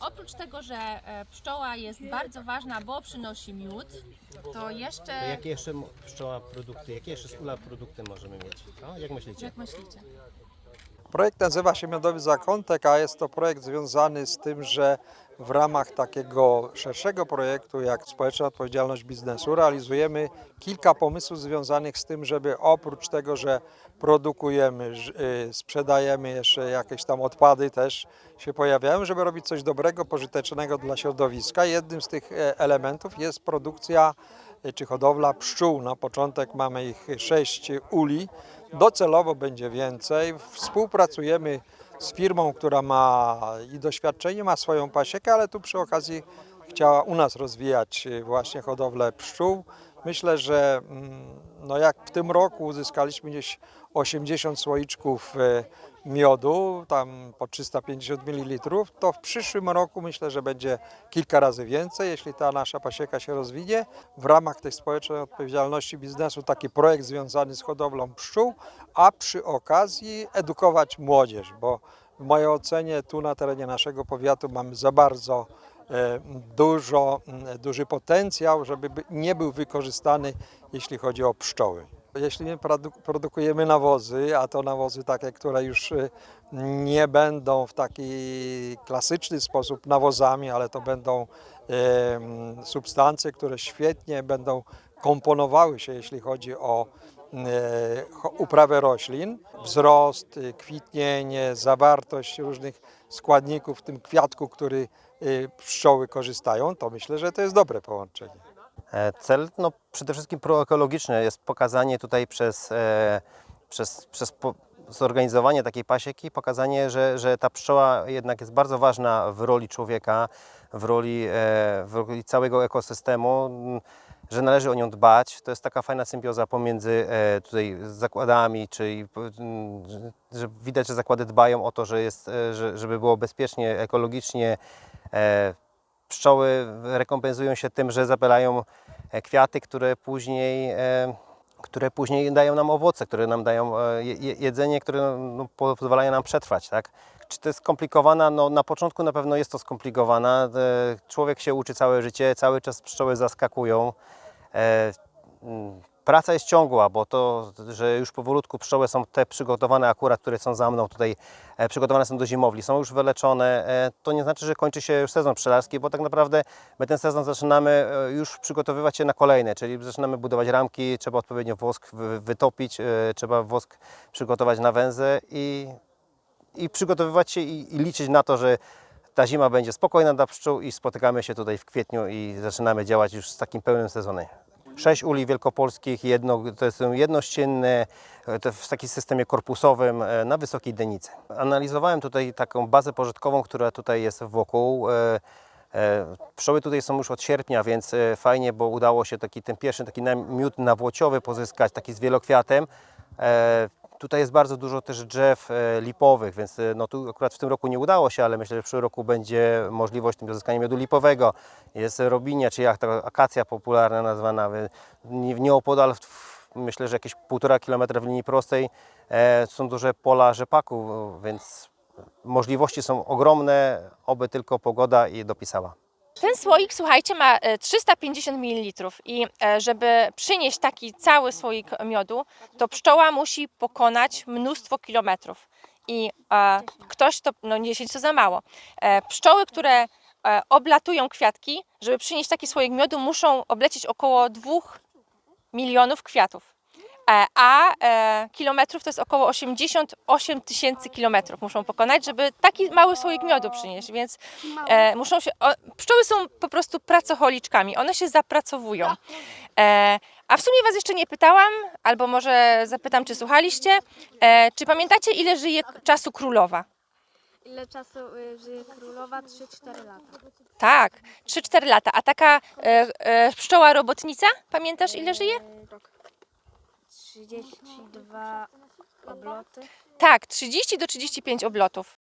oprócz tego, że e, pszczoła jest bardzo ważna, bo przynosi miód, to jeszcze, To jakie jeszcze pszczoła produkty, jakie jeszcze z ula produkty możemy mieć? No, jak myślicie? jak myślicie? Projekt nazywa się Miodowy Zakątek, a jest to projekt związany z tym, że w ramach takiego szerszego projektu jak Społeczna Odpowiedzialność Biznesu realizujemy kilka pomysłów związanych z tym, żeby oprócz tego, że produkujemy, y, sprzedajemy jeszcze jakieś tam odpady też się pojawiają, żeby robić coś dobrego, pożytecznego dla środowiska. Jednym z tych e, elementów jest produkcja y, czy hodowla pszczół. Na początek mamy ich sześć uli. Docelowo będzie więcej. Współpracujemy z firmą, która ma i doświadczenie, ma swoją pasiekę, ale tu przy okazji chciała u nas rozwijać właśnie hodowlę pszczół. Myślę, że mm, no jak w tym roku uzyskaliśmy gdzieś 80 słoiczków e, miodu, tam po 350 ml, to w przyszłym roku myślę, że będzie kilka razy więcej, jeśli ta nasza pasieka się rozwinie. W ramach tej społecznej odpowiedzialności biznesu taki projekt związany z hodowlą pszczół, a przy okazji edukować młodzież, bo w mojej ocenie tu na terenie naszego powiatu mamy za bardzo dużo, m, duży potencjał, żeby by- nie był wykorzystany, jeśli chodzi o pszczoły. Jeśli my produ- produkujemy nawozy, a to nawozy takie, które już e, nie będą w taki klasyczny sposób nawozami, ale to będą e, substancje, które świetnie będą komponowały się, jeśli chodzi o e, uprawę roślin, wzrost, y, kwitnienie, zawartość różnych składników w tym kwiatku, który y, pszczoły korzystają, to myślę, że to jest dobre połączenie. E, Cel no, przede wszystkim proekologiczny jest pokazanie tutaj przez, e, przez, przez po, zorganizowanie takiej pasieki, pokazanie, że, że ta pszczoła jednak jest bardzo ważna w roli człowieka, w roli, e, w roli całego ekosystemu, że należy o nią dbać. To jest taka fajna symbioza pomiędzy e, tutaj zakładami, czyli m, że- widać, że zakłady dbają o to, że jest, e, że, żeby było bezpiecznie, ekologicznie. E, pszczoły rekompensują się tym, że zapylają kwiaty, które później, które później dają nam owoce, które nam dają je- je- jedzenie, które no, po- pozwalają nam przetrwać. Tak? Czy to jest skomplikowana? No, na początku na pewno jest to skomplikowana. E, Człowiek się uczy całe życie, cały czas pszczoły zaskakują. E, Praca jest ciągła, bo to, że już powolutku pszczoły są te przygotowane akurat, które są za mną tutaj, e, przygotowane są do zimowli, są już wyleczone. To nie znaczy, że kończy się już sezon pszczelarski, bo tak naprawdę my ten sezon zaczynamy już przygotowywać się na kolejny, czyli zaczynamy budować ramki, trzeba odpowiednio wosk wy- wytopić, trzeba wosk przygotować na węzę i, i przygotowywać się i, i liczyć na to, że ta zima będzie spokojna dla pszczół i spotykamy się tutaj w kwietniu i zaczynamy działać już z takim pełnym sezonem. Sześć uli wielkopolskich, jedno, to są jednościenne, w takim systemie korpusowym e, na wysokiej denicy. Analizowałem tutaj taką bazę pożytkową, która tutaj jest wokół. E, e, Pszczoły tutaj są już od sierpnia, więc fajnie, bo udało się taki ten pierwszy taki miód nawłociowy pozyskać, taki z wielokwiatem. Tutaj jest bardzo dużo też drzew e, lipowych, więc e, no tu akurat w tym roku nie udało się, ale myślę, że w przyszłym roku będzie możliwość tym pozyskania miodu lipowego. Jest robinia, czy jak ta akacja popularna nazwana. Nieopodal, myślę, że jakieś półtora kilometra w linii prostej e, są duże pola rzepaku, więc możliwości są ogromne, oby tylko pogoda je dopisała. Ten słoik, słuchajcie, ma e, 350 ml i e, żeby przynieść taki cały słoik miodu, to pszczoła musi pokonać mnóstwo kilometrów. I e, ktoś to, no 10 to za mało. E, pszczoły, które e, oblatują kwiatki, żeby przynieść taki słoik miodu, muszą oblecieć około 2 milionów kwiatów. E, a e, kilometrów to jest około 88 tysięcy kilometrów muszą pokonać, żeby taki mały słoik miodu przynieść, więc e, muszą się, pszczoły są po prostu pracocholiczkami, one się zapracowują. A w sumie Was jeszcze nie pytałam, albo może zapytam, czy słuchaliście, czy pamiętacie ile żyje czasu królowa? Ile czasu y, żyje królowa? 3-4 lata. Tak, 3-4 lata, a taka e, e, pszczoła robotnica, pamiętasz ile żyje? 32 obloty. Tak, 30 do 35 oblotów.